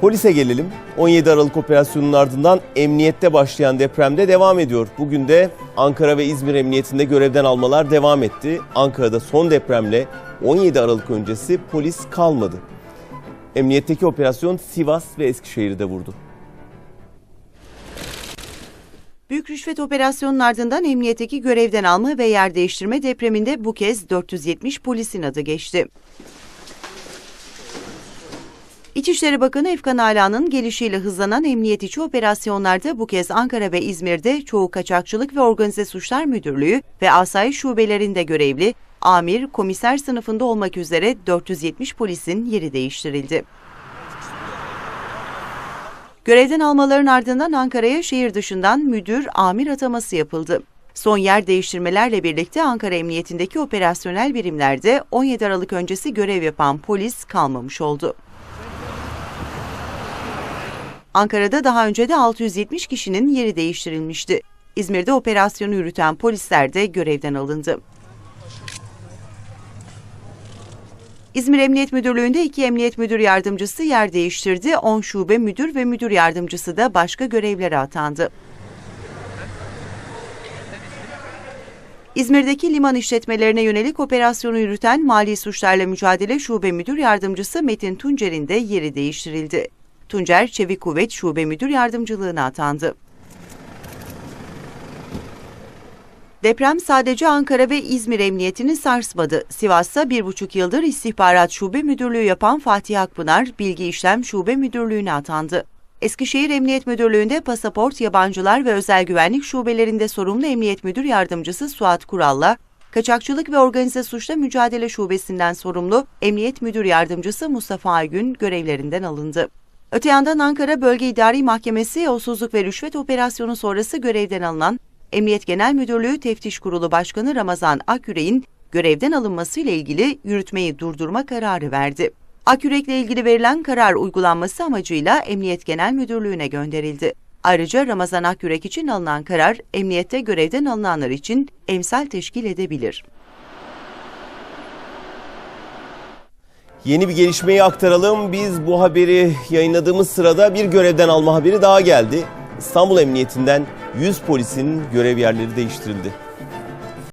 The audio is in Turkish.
Polise gelelim. 17 Aralık operasyonunun ardından emniyette başlayan depremde devam ediyor. Bugün de Ankara ve İzmir Emniyetinde görevden almalar devam etti. Ankara'da son depremle 17 Aralık öncesi polis kalmadı. Emniyetteki operasyon Sivas ve Eskişehir'i de vurdu. Büyük rüşvet operasyonunun ardından emniyetteki görevden alma ve yer değiştirme depreminde bu kez 470 polisin adı geçti. İçişleri Bakanı Efkan Ala'nın gelişiyle hızlanan emniyet içi operasyonlarda bu kez Ankara ve İzmir'de çoğu kaçakçılık ve organize suçlar müdürlüğü ve asayiş şubelerinde görevli amir, komiser sınıfında olmak üzere 470 polisin yeri değiştirildi. Görevden almaların ardından Ankara'ya şehir dışından müdür, amir ataması yapıldı. Son yer değiştirmelerle birlikte Ankara Emniyetindeki operasyonel birimlerde 17 Aralık öncesi görev yapan polis kalmamış oldu. Ankara'da daha önce de 670 kişinin yeri değiştirilmişti. İzmir'de operasyonu yürüten polisler de görevden alındı. İzmir Emniyet Müdürlüğü'nde iki emniyet müdür yardımcısı yer değiştirdi. 10 şube müdür ve müdür yardımcısı da başka görevlere atandı. İzmir'deki liman işletmelerine yönelik operasyonu yürüten Mali Suçlarla Mücadele Şube Müdür Yardımcısı Metin Tuncer'in de yeri değiştirildi. Tuncer, Çevik Kuvvet Şube Müdür Yardımcılığına atandı. Deprem sadece Ankara ve İzmir emniyetini sarsmadı. Sivas'ta bir buçuk yıldır istihbarat şube müdürlüğü yapan Fatih Akpınar, Bilgi İşlem Şube Müdürlüğü'ne atandı. Eskişehir Emniyet Müdürlüğü'nde pasaport, yabancılar ve özel güvenlik şubelerinde sorumlu Emniyet Müdür Yardımcısı Suat Kural'la, Kaçakçılık ve Organize Suçla Mücadele Şubesi'nden sorumlu Emniyet Müdür Yardımcısı Mustafa Aygün görevlerinden alındı. Öte yandan Ankara Bölge İdari Mahkemesi yolsuzluk ve rüşvet operasyonu sonrası görevden alınan Emniyet Genel Müdürlüğü Teftiş Kurulu Başkanı Ramazan Akyürek'in görevden alınmasıyla ilgili yürütmeyi durdurma kararı verdi. Akyürek'le ilgili verilen karar uygulanması amacıyla Emniyet Genel Müdürlüğü'ne gönderildi. Ayrıca Ramazan Akyürek için alınan karar, emniyette görevden alınanlar için emsal teşkil edebilir. Yeni bir gelişmeyi aktaralım. Biz bu haberi yayınladığımız sırada bir görevden alma haberi daha geldi. İstanbul Emniyetinden 100 polisin görev yerleri değiştirildi.